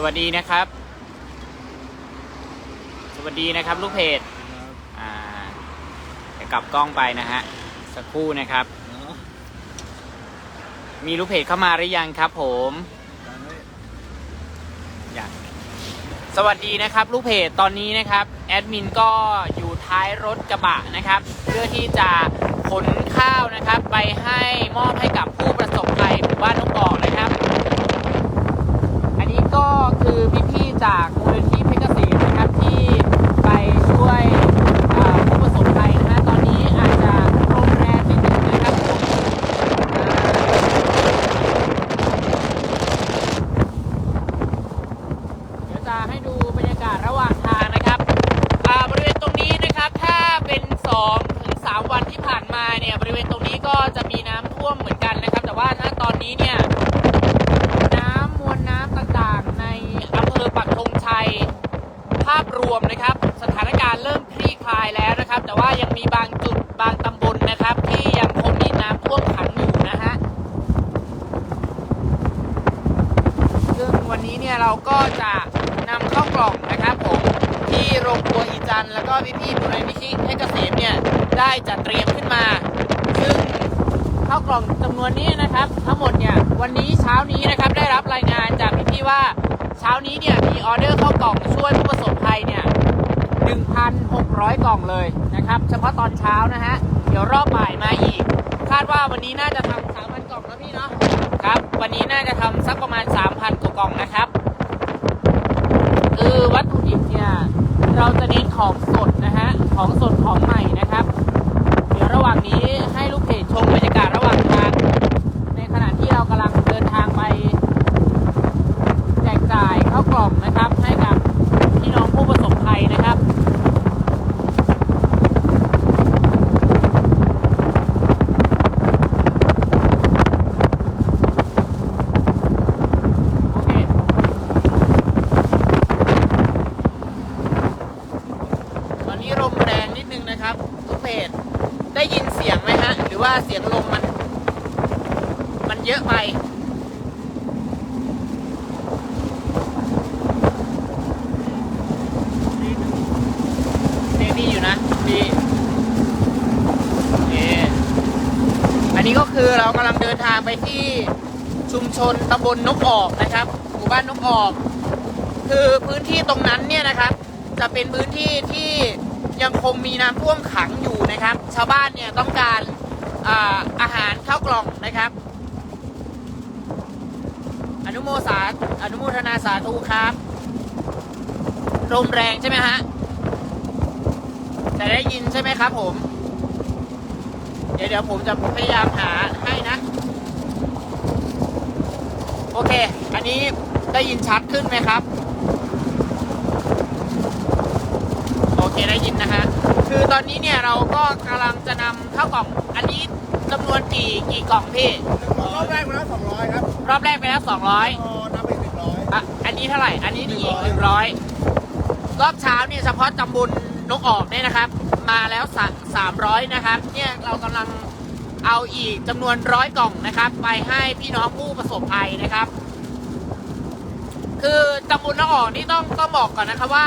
สวัสดีนะครับ สวัสดีนะครับ ลูกเพจอ่าจะกลับกล้องไปนะฮะ สักครู่นะครับ มีลูกเพจเข้ามาหรือยังครับ ผมอยากสวัสดีนะครับ ลูกเพจตอนนี้นะครับแอดมินก็อยู่ท้ายรถกระบะนะครับ เพื่อที่จะขนข้าวนะครับ ไปให้มอบให้กับผู้ประสบภัยหมู่บ้านน้องกอกนะครับ อันนี้ก็คือพี่ๆจากมูลนิธิเพชรเกษมนะครับที่ไปช่วยอ่าผู้ประสบภัยนะฮะตอนนี้อาจจะลมแรงนิดนึงนะครับผมเดี๋ยวจะให้ดูบรรยากาศระหว่างทางนะครับอ่าบริเวณตรงนี้นะครับถ้าเป็น2ถึง3วันที่ผ่านมาเนี่ยบริเวณตรงนี้ก็จะมีน้ำท่วมเหมือนกันนะครับ แต่ว่าณตอนนี้เนี่ย น้ำมวลน้ำต่างๆ ในอำเภอปักธงชัย ภาพรวมนะครับ สถานการณ์เริ่มคลี่คลายแล้วนะครับ แต่ว่ายังมีบางจุดบางตำบลนะครับ ที่ยังคงมีน้ำท่วมขังอยู่นะฮะซึ่งวันนี้เนี่ยเราก็จะนำเข้ากล่องนะครับผมที่โรงครัวอีจันทร์แล้วก็พี่ๆมูลนิธิเพชรเกษมเนี่ยได้จัด เรียมขึ้นมา ซึ่งข้าวกล่องจำนวนนี้นะครับ ทั้งหมดเนี่ยวันนี้เช้านี้นะครับได้รับรายงานจากพี่ๆว่าเช้านี้เนี่ยมีออเดอร์ข้าวกล่องช่วยผู้ประสบภัยเนี่ย1,600 กล่องเลยนะครับ เฉพาะตอนเช้านะฮะ เดี๋ยวรอบบ่ายมาอีก คาดว่าวันนี้น่าจะทำ3,000 กล่องแล้วพี่เนาะครับ วันนี้น่าจะทำสักประมาณ 3,000 กว่ากล่องนะครับคือวัตถุดิบเนี่ยเราจะเน้นของสดนะฮะ ของสดของใหม่นะครับ เดี๋ยวระหว่างนี้ให้ลูกเพจชมบรรยากาศระหว่างทาง ในขณะที่เรากำลังเดินทางไปแจกจ่ายข้าวกล่องนะครับ ให้กับพี่น้องผู้ประสบภัยนะครับ โอเค ตอ นี้ลมแรงนิดนึงนะครับทุกเพจได้ยินเสียงไหมฮะ หรือว่าเสียงลมมัน มันเยอะไปดีดีอยู่นะดีเอันนี้ก็คือเรากำลังเดินทางไปที่ชุมชนตำบลนกออกนะครับ หมู่บ้านนกออก คือพื้นที่ตรงนั้นเนี่ยนะครับ จะเป็นพื้นที่ที่ ยังคงมีน้ำท่วมขังอยู่นะครับ ชาวบ้านเนี่ยต้องการอาอาหารข้าวกล่องนะครับ อนุโมสาอนุโมทนาสาธุครับลมแรงใช่ไหมฮะแต่ได้ยินใช่ไหมครับผม เดี๋ยวเดี๋ยวผมจะพยายามหาให้นะ โอเค อันนี้ได้ยินชัดขึ้นไหมครับ โอ เคได้ยินนะฮะคือตอนนี้เนี่ยเราก็กำลังจะนำข้าวกล่องอันนี้จำนวนกี่กี่กล่องพี่รอบแรกมาแล้วสองร้อยครับรอบแรกไปแล้ว200พอนับไปหนึ่งร้อยอะอันนี้เท่าไหร่ อันนี้อีก100 100รอบเช้าเนี่ยเฉพาะตำบลนกออกเนี่ยนะครับ มาแล้วสามร้อยนะครับ เนี่ยเรากำลังเอาอีกจำนวนร้อยกล่องนะครับ ไปให้พี่น้องผู้ประสบภัยนะครับ คือตำบลนกออกนี่ต้องต้องบอกก่อนนะครับว่า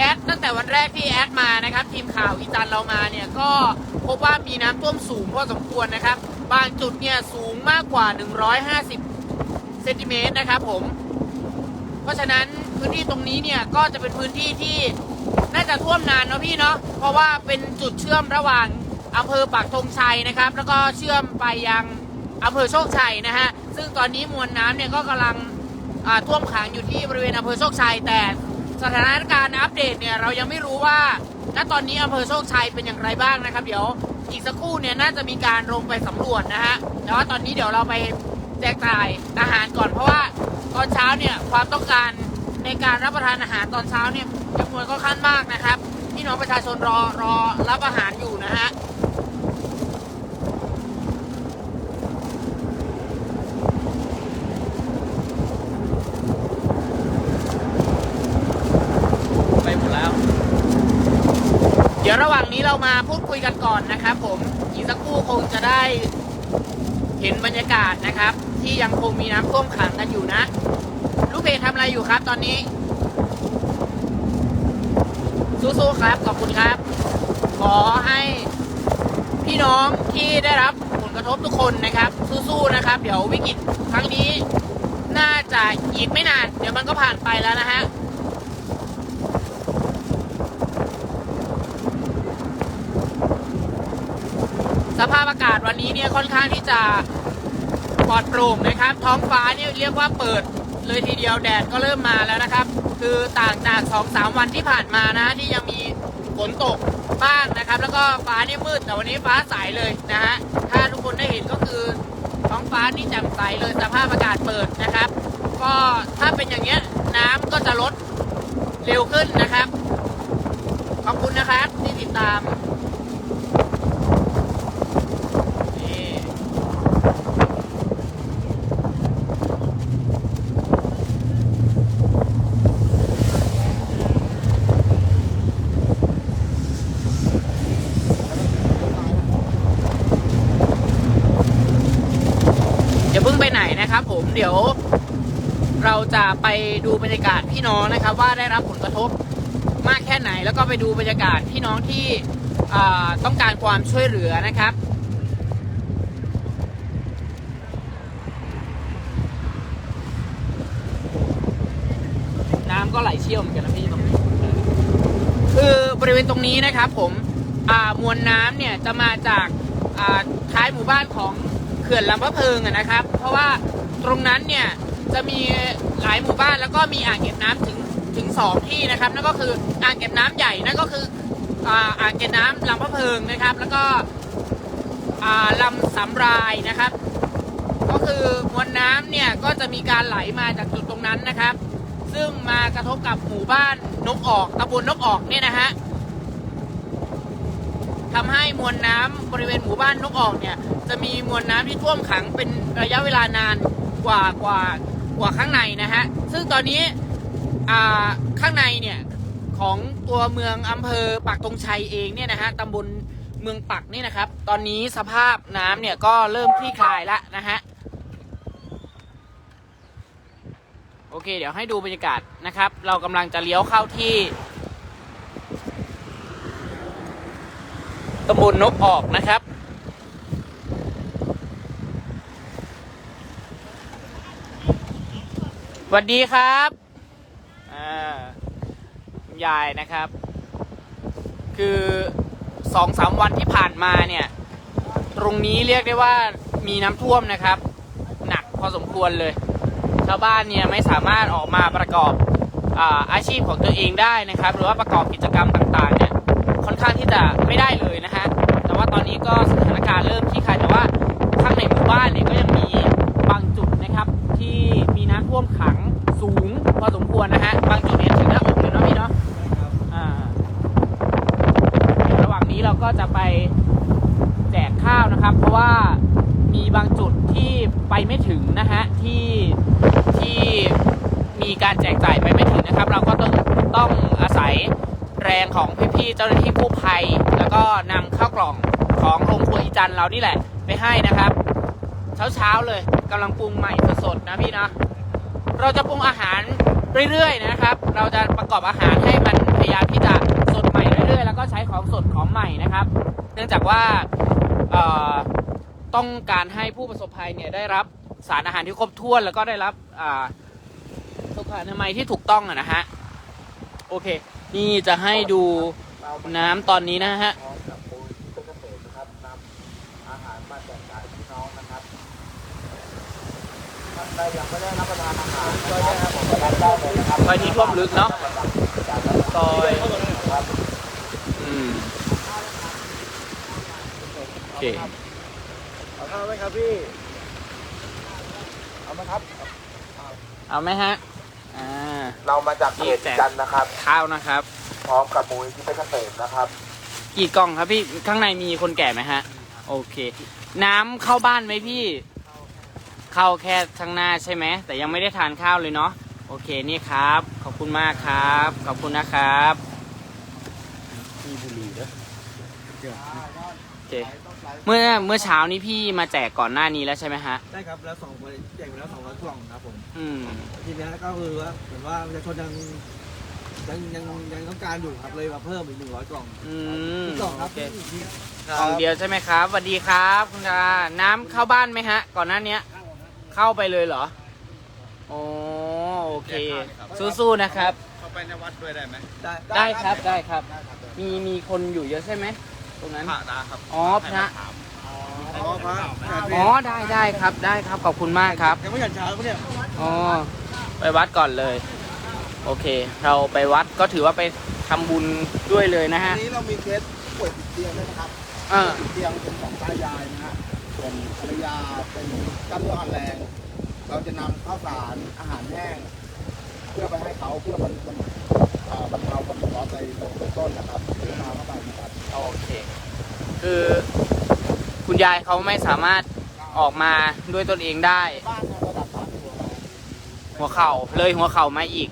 แอดตั้งแต่วันแรกที่แอดมานะครับ ทีมข่าวอีจันเรามาเนี่ยก็พบว่ามีน้ำท่วมสูงพอสมควรนะครับ บางจุดเนี่ยสูงมากกว่า 150เซนติเมตรนะครับผม เพราะฉะนั้นพื้นที่ตรงนี้เนี่ยก็จะเป็นพื้นที่ที่น่าจะท่วมนานเนาะพี่เนาะเพราะว่าเป็นจุดเชื่อมระหว่างอำเภอปากธงชัยนะครับ แล้วก็เชื่อมไปยังอำเภอโชคชัยนะฮะซึ่งตอนนี้มวลน้ำเนี่ยก็กำลังอ่าท่วมขังอยู่ที่บริเวณอำเภอโชคชัยแต่ สถานการณ์อัปเดตเนี่ยเรายังไม่รู้ว่าณตอนนี้อำเภอโชคชัยเป็นอย่างไรบ้างนะครับ เดี๋ยวอีกสักครู่เนี่ยน่าจะมีการลงไปสำรวจนะฮะแต่ว่าตอนนี้เดี๋ยวเราไปแจกจ่ายอาหารก่อนเพราะว่าตอนเช้าเนี่ยความต้องการในการรับประทานอาหารตอนเช้าเนี่ยจำนวนก็ขั้นมากนะครับพี่น้องประชาชนรอรอรับอาหารอยู่นะฮะไปหมดแล้ว เดี๋ยวระหว่างนี้เรา มาพูดคุยกันก่อนนะครับ ผมอีกสักครู่คงจะได้เห็นบรรยากาศนะครับ ที่ยังคงมีน้ำท่วมขังกันอยู่นะ ลูกเพจทำอะไรอะไรอยู่ครับตอนนี้สู้ๆครับขอบคุณครับ ขอให้พี่น้องที่ได้รับผลกระทบทุกคนนะครับสู้ๆนะครับ เดี๋ยววิกฤตครั้งนี้ น่าจะอีกไม่นาน เดี๋ยวมันก็ผ่านไปแล้วนะฮะ สภาพอากาศวันนี้เนี่ยค่อนข้างที่จะปลอดโปร่งนะครับ ท้องฟ้าเนี่ยเรียกว่าเปิดเลยทีเดียวแดดก็เริ่มมาแล้วนะครับ คือต่างจาก2องสามวันที่ผ่านมานะที่ยังมีฝนตกบ้างนะครับ แล้วก็ฟ้านี่มืดแต่วันนี้ฟ้าใสเลยนะฮะถ้าทุกคนได้เห็นก็คือท้องฟ้านี่แจ่มใสเลยสภาพอากาศเปิดนะครับ ก็ถ้าเป็นอย่างเงี้ยน้ำก็จะลดเร็วขึ้นนะครับ ขอบคุณนะครับที่ติดตาม นี่ อย่าเพิ่งไปไหนนะครับผมเดี๋ยว เราจะไปดูบรรยากาศพี่น้องนะครับ ว่าได้รับผลกระทบมากแค่ไหน แล้วก็ไปดูบรรยากาศพี่น้องที่ต้องการความช่วยเหลือนะครับน้ำก็ไหลเชี่ยวเหมือนกันนะพี่ตรงนี้คือบริเวณตรงนี้นะครับ ผมมวลน้ำเนี่ยจะมาจากท้ายหมู่บ้านของเขื่อนลำพะเพิงนะครับ เพราะว่า ตรงนั้นเนี่ยจะมีหลายหมู่บ้านแล้วก็มีอ่างเก็บน้ำถึงถึงสองที่นะครับนั่นก็คืออ่างเก็บน้ำใหญ่นั่นก็คืออ่าอ่างเก็บน้ำลำพะเพิงนะครับ แล้วก็อ่าลำสำรายนะครับ ก็คือมวลน้ำเนี่ยก็จะมีการไหลมาจากจุดตรงนั้นนะครับ ซึ่งมากระทบกับหมู่บ้านนกออกตำบลนกออกเนี่ยนะฮะทำให้มวลน้ำบริเวณหมู่บ้านนกออกเนี่ยจะมีมวลน้ำที่ท่วมขังเป็นระยะเวลานาน กว่ากว่ากว่าข้างในนะฮะ ซึ่งตอนนี้ข้างในเนี่ยของตัวเมืองอำเภอปักธงชัยเองเนี่ยนะฮะตำบลเมืองปักนี่นะครับ ตอนนี้สภาพน้ำเนี่ยก็เริ่มคลี่คลายแล้วนะฮะ โอเค เดี๋ยวให้ดูบรรยากาศนะครับ เรากำลังจะเลี้ยวเข้าที่ตำบลนกออกนะครับ สวัสดีครับอ่ายายนะครับ คือสองสามวันที่ผ่านมาเนี่ย ตรงนี้เรียกได้ว่ามีน้ำท่วมนะครับ หนักพอสมควรเลย ชาวบ้านเนี่ยไม่สามารถออกมาประกอบอาอาชีพของตัวเองได้นะครับ หรือว่าประกอบกิจกรรมต่างๆเนี่ยค่อนข้างที่จะไม่ได้เลยนะฮะแต่ว่าตอนนี้ก็สถานการณ์เริ่มที่คลายแต่ว่าข้างในหมู่บ้านเนี่ยก็ยังมีบางจุดนะครับที่ำท่วมขังสูงพอสมควรนะฮะ บางจุดเนี่ยถึงหน้าอกเลยเนาะพี่เนาะอ่าระหว่างนี้เราก็จะไปแจกข้าวนะครับ เพราะว่ามีบางจุดที่ไปไม่ถึงนะฮะ ที่ที่มีการแจกจ่ายไปไม่ถึงนะครับ เราก็ต้องต้องอาศัยแรงของพี่ๆเจ้าหน้าที่กู้ภัย แล้วก็นำข้าวกล่องของโรงครัวอีจันเรานี่แหละ ไปให้นะครับ เช้าๆเลยกำลังปรุงใหม่สดๆนะพี่นะ เราจะปรุงอาหารเรื่อยๆนะครับ เราจะประกอบอาหารให้มันพยายามที่จะสดใหม่เรื่อยๆ แล้วก็ใช้ของสดของใหม่นะครับ เนื่องจากว่าต้องการให้ผู้ประสบภัยเนี่ยได้รับสารอาหารที่ครบถ้วนแล้วก็ได้รับสุขอนามัยที่ถูกต้องนะฮะ โอเค นี่จะให้ดูน้ำตอนนี้นะฮะ พร้อมกับปูนเกษตรนะครับนำอาหารมาแจกจ่ายพี่น้องนะครับท่านใด ยังไม่ได้รับประทานอาหารก็ได้ครับผมรับได้เลยนะครับซอยนี้ท่วมลึกเนาะซอยครับอืมโอเคเอาข้าวไหมครับพี่เอาไหมครับ เอาไหมฮะอ่าเรามาจากเขตจันทร์นะครับ ข้าวนะครับ พร้อมกับมูลที่เกษตรนะครับ กี่กล่องครับพี่ข้างในมีคนแก่ไหมฮะ โอเค น้ำเข้าบ้านไหมพี่ เข้าแค่ข้างหน้าใช่ไหมแต่ยังไม่ได้ทานข้าวเลยเนาะโอเคนี่ครับ ขอบคุณมากครับ ขอบคุณนะครับมีบุหรี่ด้วยโอเคเมื่อเมื่อเช้านี้พี่มาแจกก่อนหน้านี้แล้วใช่ไหมฮะได้ครับแล้วสองแจกไปแล้วสองร้อยกล่องครับผมอืมทีนี้ก็คือว่าเหมือนว่าประชาชนยังยังยังยังต้องการอยู่ครับเลยมาเพิ่มอีกหนึ่งร้อยกล่องอืมกล่องคโอรับเคกล่องเดียวใช่ไหมครับสวัสดีครับคุณตาน้ำเข้าบ้านไหมฮะ ก่อนหน้าเนี้ย เข้าไปเลยเหรอโอ้โอเค สู้ๆนะครับ เข้าไปในวัดด้วยได้ไหมได้ได้ครับได้ครับ มีมีคนอยู่เยอะใช่ไหมตรงนั้น พระนะครับอ๋อพระ อ๋อพระอ๋อได้ได้ครับได้ครับขอบคุณมากครับ ยังไม่หยันเช้าปะเนี่ยอ๋อไปวัดก่อนเลย โอเค เราไปวัดก็ถือว่าไปทำบุญด้วยเลยนะอัฮะนนี้เรามีเคสป่วยติดเตียงด้วยนะครับเออ ติดเตียงเป็นของตายายนะฮะ ส่วนภรรยาเป็นกล้ามเนื้ออ่อนแรง เราจะนำข้าวสารอาหารแห้ง เพื่อไปให้เขาเพื่อบรรบรรอ่าบรรเทาความเดือดร้อนในเบื้องต้นนะครับซื้อมาเข้าไปนะครับโอเค คือคุณยายเขาไม่สามารถออกมาด้วยตนเองได้ บ้านเนี่ยระดับสามตัวหัวเข่าเลยหัวเข่ามาอีก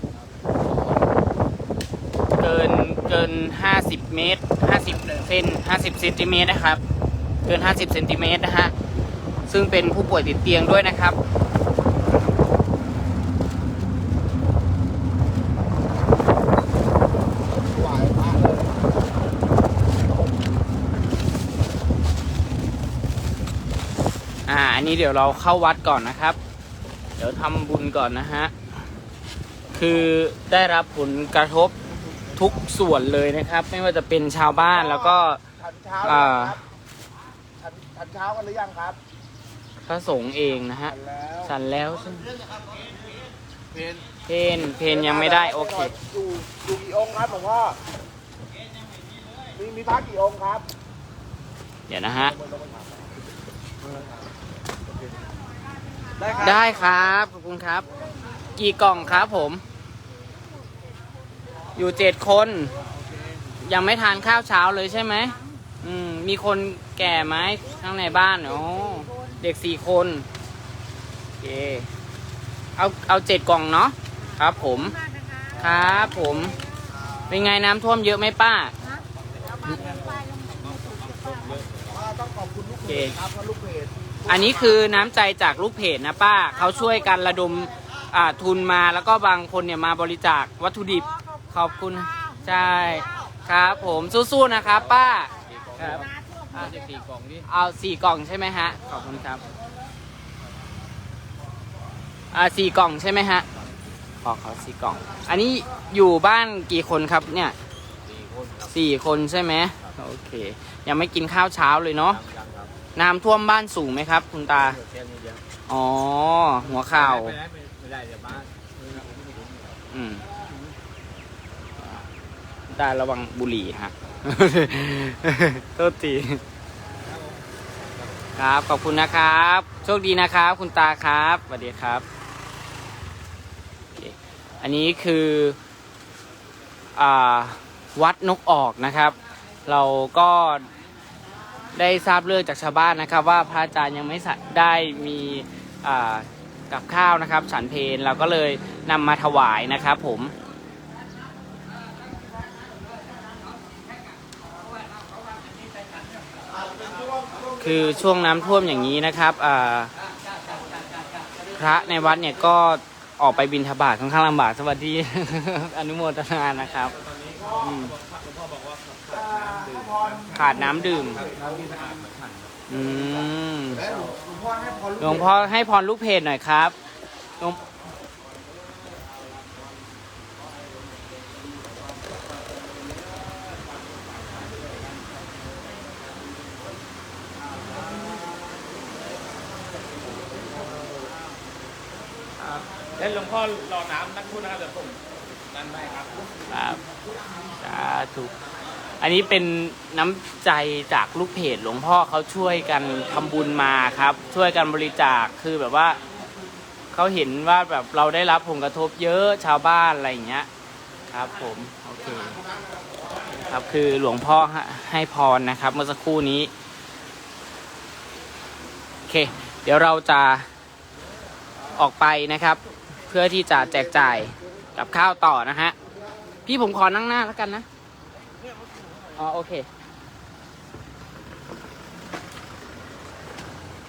เกินเกิน 50 เมตร 50เซน50เซนติเมตรนะครับ เกิน 50เซนติเมตรนะฮะ ซึ่งเป็นผู้ป่วยติดเตียงด้วยนะครับ อ่า อันนี้เดี๋ยวเราเข้าวัดก่อนนะครับ เดี๋ยวทำบุญก่อนนะฮะ คือได้รับผลกระทบทุกส่วนเลยนะครับ ไม่ว่าจะเป็นชาวบ้านแล้วก็อ่า ทันทันเช้ากันหรือยังครับพระสงฆ์เองนะฮะทันแล้วฉันแล้วใช่ไหมเพนเพนเพนยังไม่ได้โอเค อยู่อยู่กี่องค์ครับหลวงพ่อมีมีพระกี่องค์ครับเดี๋ยวนะฮะ ได้ครับได้ครับ ขอบคุณครับ กี่กล่องครับผม อยู่เจ็ดคน ยังไม่ทานข้าวเช้าเลยใช่ไหม อืม มีคนแก่ไหมข้างในบ้านอ๋อเด็กสี่คนโอเคเอาเอาเจ็ดกล่องเนาะครับ ผมครับผม เป็นไงน้ำท่วมเยอะไหมป้าต้องขอบคุณลูกเพจครับเพราะลูกเพจอันนี้คือน้ำใจจากลูกเพจนะป้าเขาช่วยกันระดมอ่าทุนมาแล้วก็บางคนเนี่ยมาบริจาควัตถุดิบ ขอบคุณ ใช่ ครับผมสู้ๆนะครับป้า ครับเอาสี่กล่องดิเอาสี่กล่องใช่ไหมฮะ ขอบคุณครับอ่าสี่กล่องใช่ไหมฮะ ขอเขาสี่กล่อง อันนี้อยู่บ้านกี่คนครับเนี่ยสี่คนใช่ไหมโอเค ยังไม่กินข้าวเช้าเลยเนาะน้ำท่วมบ้านสูงไหมครับ คุณตาอ๋อ หัวเข่า ไม่ได้ไม่ได้เดี๋ยวบ้านอืมคุณตาระวังบุหรี่ฮะ โทษทีครับ ขอบคุณนะครับ โชคดีนะครับ คุณตาครับสวัสดีครับ อันนี้คืออวัดนกออกนะครับ เราก็ได้ทราบเรื่องจากชาวบ้านนะครับ ว่าพระอาจารย์ยังไม่ได้มีกับข้าวนะครับ ฉันเพลเราก็เลยนำมาถวายนะครับผม คือช่วงน้ำท่วมอย่างนี้นะครับพระในวัดเนี่ยก็ออกไปบินทบาทค่อนข้างลำบากสวัสดีอนุโมทนานะครับขาดน้ำดื่มหลวงพ่อให้พรลูกหลวงพ่อให้พรลูกเพจหน่อยครับ หลวงแล้วหลวงพ่อรอน้ำนักพูดนะครับเดี๋ยวผมดันไปครับครับสาธุอันนี้เป็นน้ำใจจากลูกเพจหลวงพ่อเขาช่วยกันทำบุญมาครับ ช่วยกันบริจาคคือแบบว่าเขาเห็นว่าแบบเราได้รับผลกระทบเยอะชาวบ้านอะไรอย่างเงี้ย ครับ ผมโอเคครับคือหลวงพ่อให้พรนะครับ เมื่อสักครู่นี้โอเค เดี๋ยวเราจะออกไปนะครับ เพื่อที่จะแจกจ่ายกับข้าวต่อนะฮะ พี่ผมขอนั่งหน้าแล้วกันนะ อ๋อโอเค